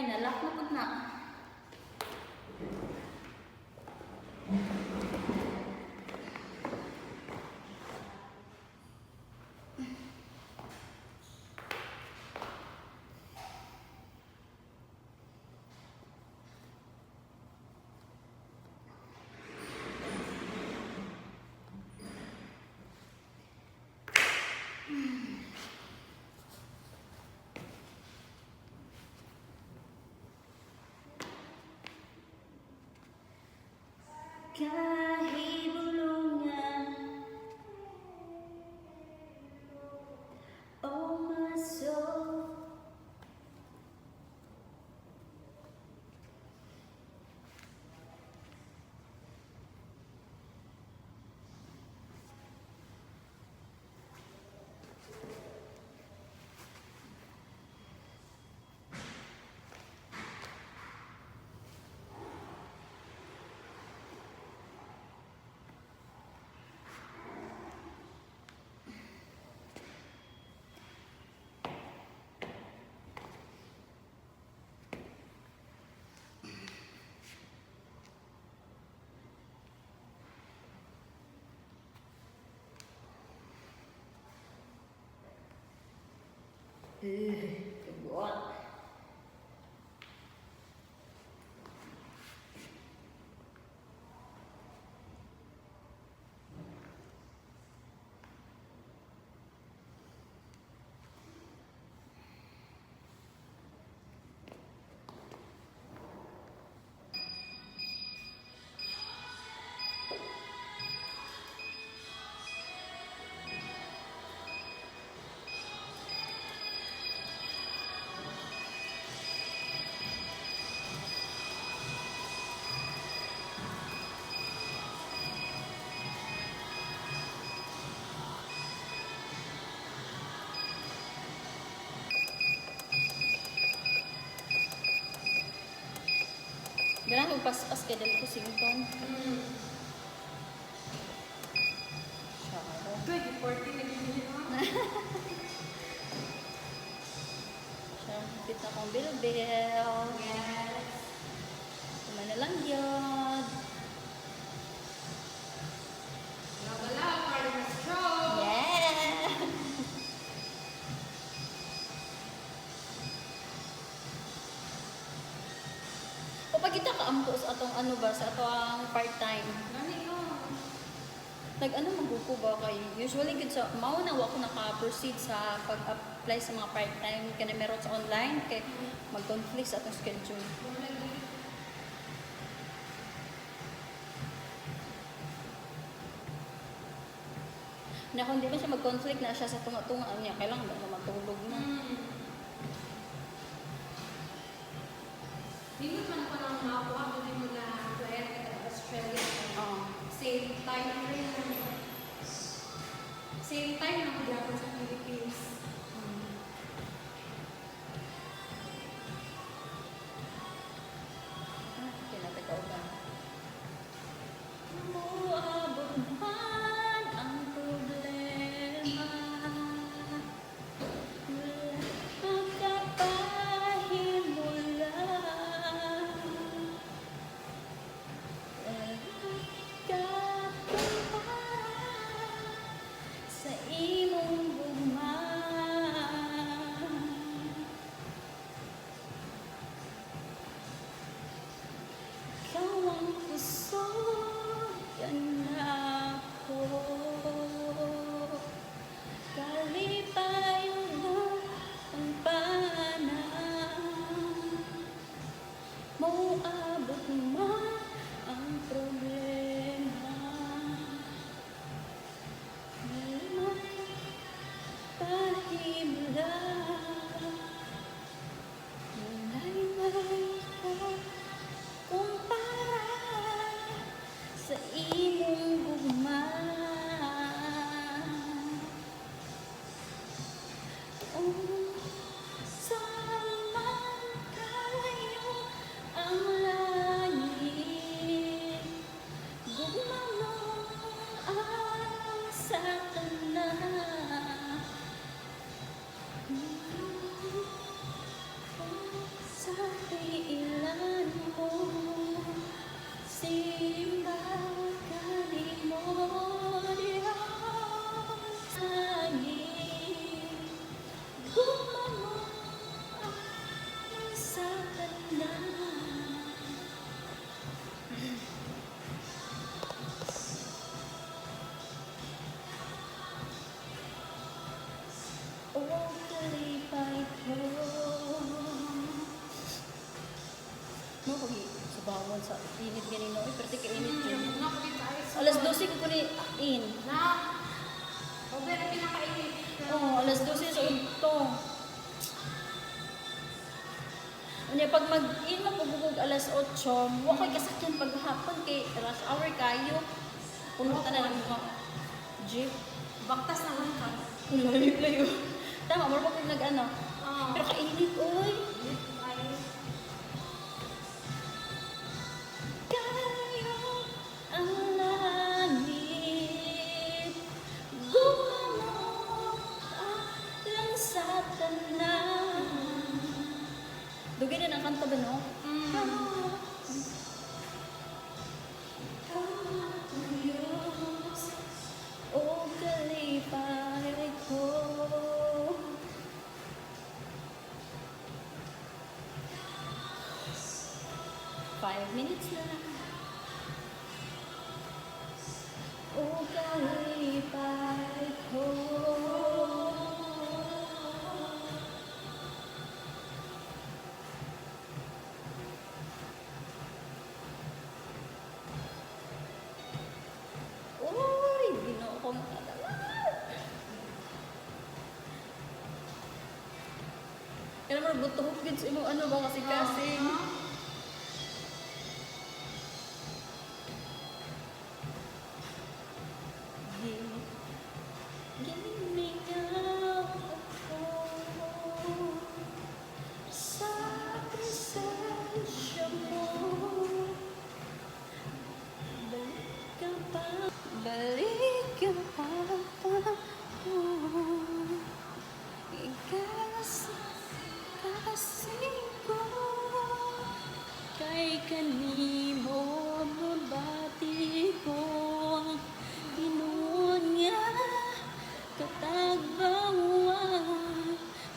Ay, nalak na po na. Yeah. Pas-pas kay dali ko sington. Syaro. Ano ba, sa atong part-time, Gani yun. nag ano maguko ba kay usually gud sa mao na wa ko naka-proceed sa pag-apply sa mga part-time kaya meron sa online kay mag-conflict sa atong schedule. Na kung di ba siya mag-conflict na siya sa tunga-tunga niya, kailangan ba na matulog na. Mm. Hindi man ko nang makakuha ko din mo na player ka sa Australia. Oo. Same time. Same time na ko dyan sa Philippines. Alas 12 sa unto. Unya pag mag-in mo pagugog alas 8, wa ko'y kasakyan paghapon kay rush hour kayo. Puno ta na mga jeep. Baktas naman ka. Layo-layo. Tama, mo pag nag-ano. Oo. Pero kainit, oy. Butuhok gid sa imo ano ba kasi kasing. Gimingaw kanimo mabati ko Tinuod nga katagbawa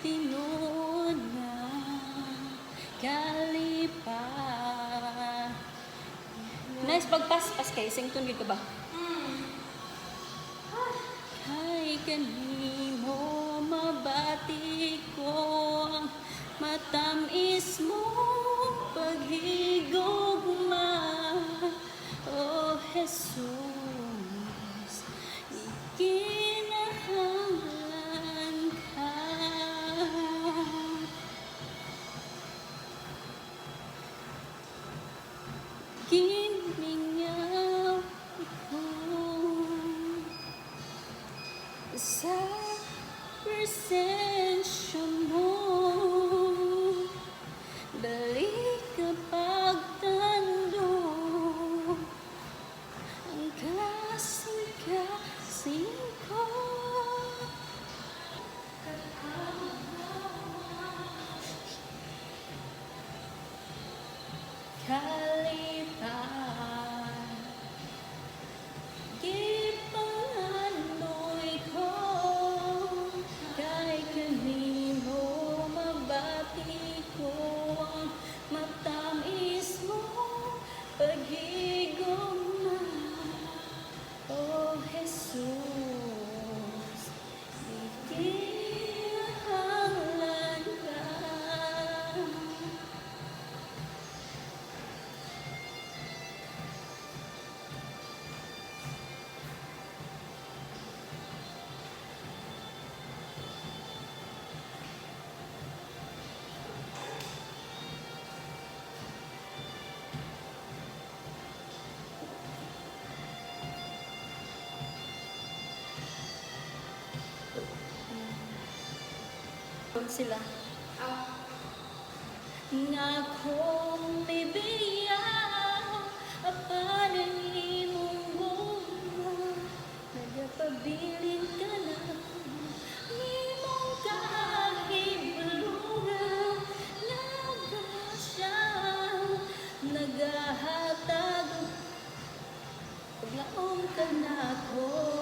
Tinuod nga kalipa Nice pagpaspas kay sington ka ba? Mm. Kay kanimo mabati ko Kalipay Doon sila. Nga kung may biya Apanan imong bunga Nagapabilin ka na Imong kahibluga Nagasya Nagahatag Paglaong ka na ko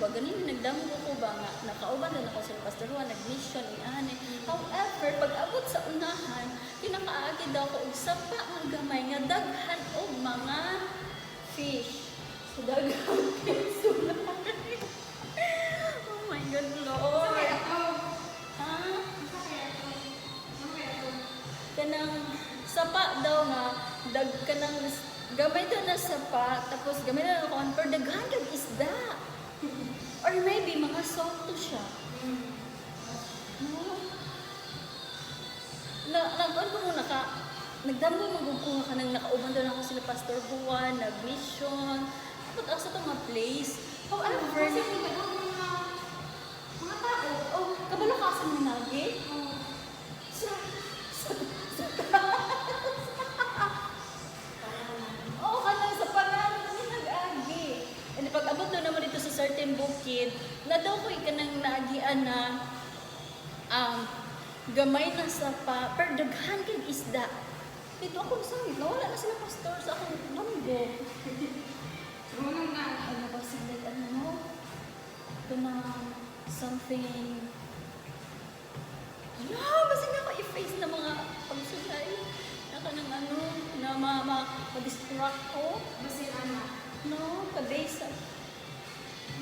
ba, ganun nagdamo ko ba nga, nakauban na ako sa Pastor Juan, nag-mission, inane. However, pag abot sa unahan, kinakaagi daw ko og sapa nga gamay nga daghan og mga fish. So daghan kinsulan. oh my God, Lord. Ha? Kanang sapa daw nga, dag kanang gamay daw na sapa, tapos gamay daw na confer, daghan kag isda. Mga siya. No? Na, nagkuhan ko muna ka, nagdamo magugkuha ka nang nakauban doon ako sila Pastor Juan, nag-mission, tapos ako sa itong mga place. However, Kasi kung gano'n mga mga tao, oh, kabalo ka sa minagi? oh, certain bukid, na daw ko ikanang naagian na um, gamay na sa pa, per daghan kay isda. Dito ako sa nawala na sila pastor sa akong lambo. runong na. Ano ba sila, ano mo? Ito na something Hala, basta na ako i-face na mga pagsulay. Naka ng ano, na ma, ma, ma-distract ko. Basin anak. No, kadesa.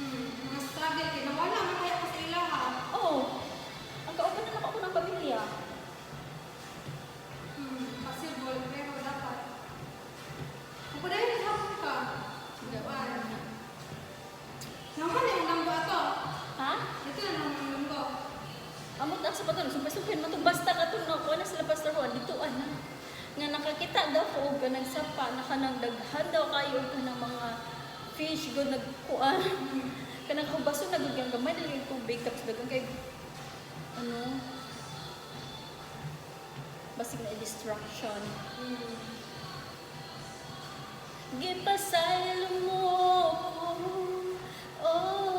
Hmm, mga struggle din. Nawala man kaya ko sa ilaha. Oh, ang kauban na ako ng pamilya. Hmm, possible, pero dapat. Kung dahil naghapon ka, Buwan. naman yung lambo ato. Ha? Ito na naman yung lambo. Amot na sa patulong, sumpay-sumpay mo to basta ka to na ko na sila Pastor Juan, dito ana. Nga nakakita daw ko og kanang sapa, naka nang daghan daw kayo og kanang mga fish go nagkuan. Kanang kabaso na gud gamay na yung tubig tapos dagang kay ano basig na distraction. Hmm. Gipasaylo mo oh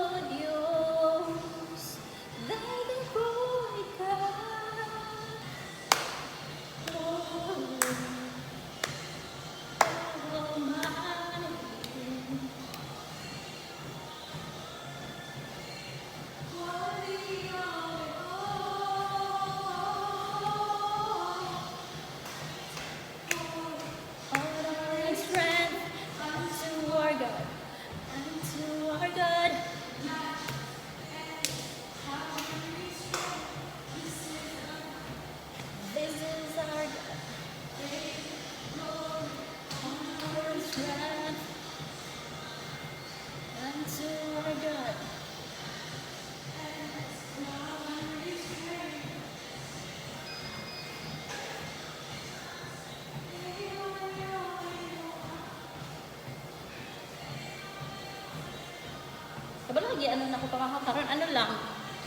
Kabalo lagi ano na ko pangakakaroon ano lang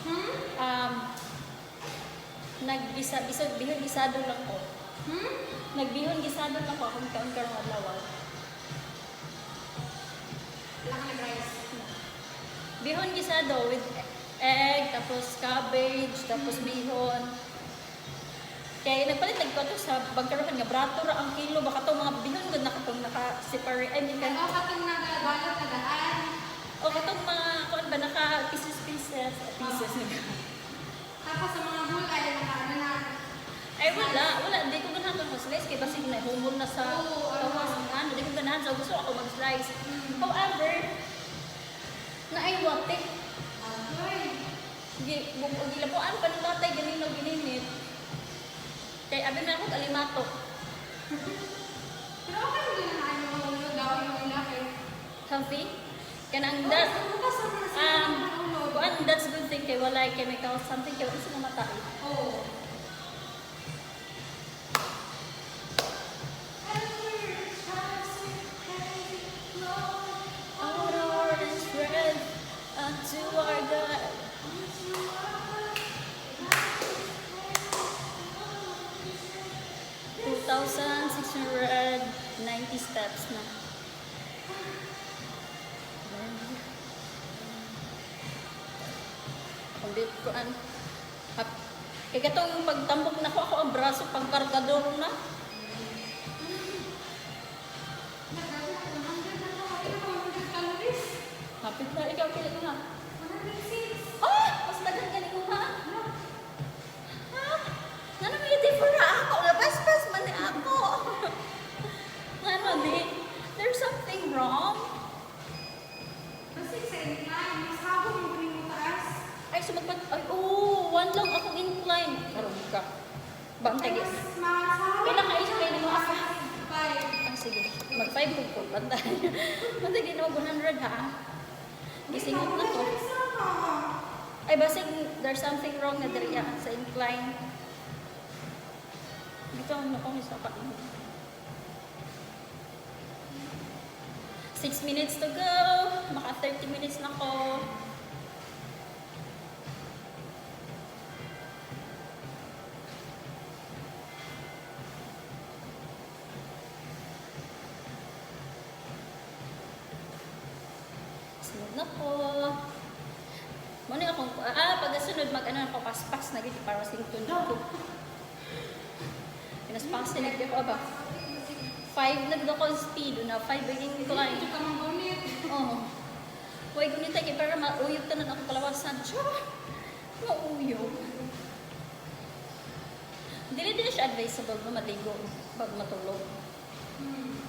Hmm? um nagbisa bisa bihon gisado lang ko. Hmm? Nagbihon gisado lang ko akong kaon karong adlaw. Wala ka nag-rice. Bihon gisado with egg, tapos cabbage, tapos bihon. Kaya nagpalit nagko to sa bagkarohan nga brato ra ang kilo baka to mga bihon gud nakatong naka-separate I mean kan Ano ka itong nagabalot na daan? O katong mga kuan ba naka pieces pieces pieces nga. Tapos sa mga gulay, mga ano na, Ay wala, wala di ko ganahan tong slice kay basig na humol na sa Oo, ano. tawas ng ano, di ko ganahan so gusto ako mag-slice. Mm. However, na ay wate. agoy. Gi bu- gilabuan pa ng tatay ganino gininit. Kay abi na ako kalimato. Pero okay mo din na ano, ulog daw yung ilaki. Healthy. Kanang that um kuan that's good thing kay wala chemical something kay wala sa mata. Kaya katong pagtambok na ko ako ang braso pang kargador na. 100 na ako. Ito pa 100 calories. Hapit na ikaw kaya nga. 106. Ha. Gisingot na to. Ay, basig, there's something wrong na diri ah, sa incline. Dito ang nakong isa pa. Six minutes to go. Maka 30 minutes na ko. Paspas na gito para sing tunog ko. Pinaspasin na ko ba? Five na ko speed, na five baging incline. Ito ka mang bonnet. Oo. Huwag ko nita para mauyog ta na ako kalawasan. Char! Mauyog. Dili din siya advisable na maligo pag matulog. Hmm.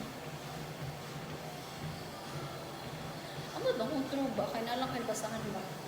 Ano ba kung true ba? Kaya na lang kayo basahan ba?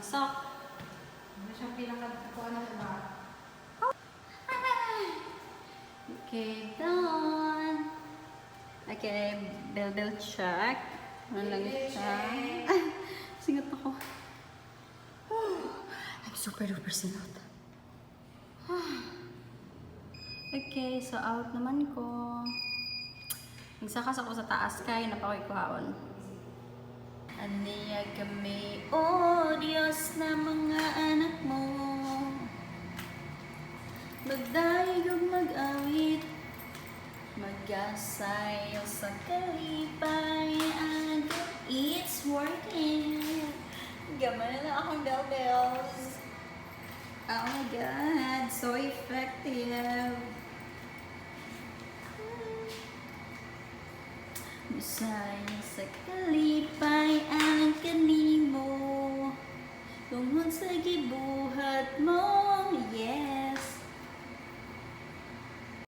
Na sok. Ano siyang pinaka-kuha na ba? Okay, done. Okay, bell bell check. Ano lang siya? singot ako. I'm super duper singot. Okay, so out naman ko. Nagsakas ako sa taas kaya napakoy ko haon. Aniya kami, oh Magdaig ug mag-awit. Magasayo sa kalipayan It's working. Gamay na akong bell bells. Oh my God, so effective. Bisaya sa kalipayan kanimo Tungod sa gibuhat mo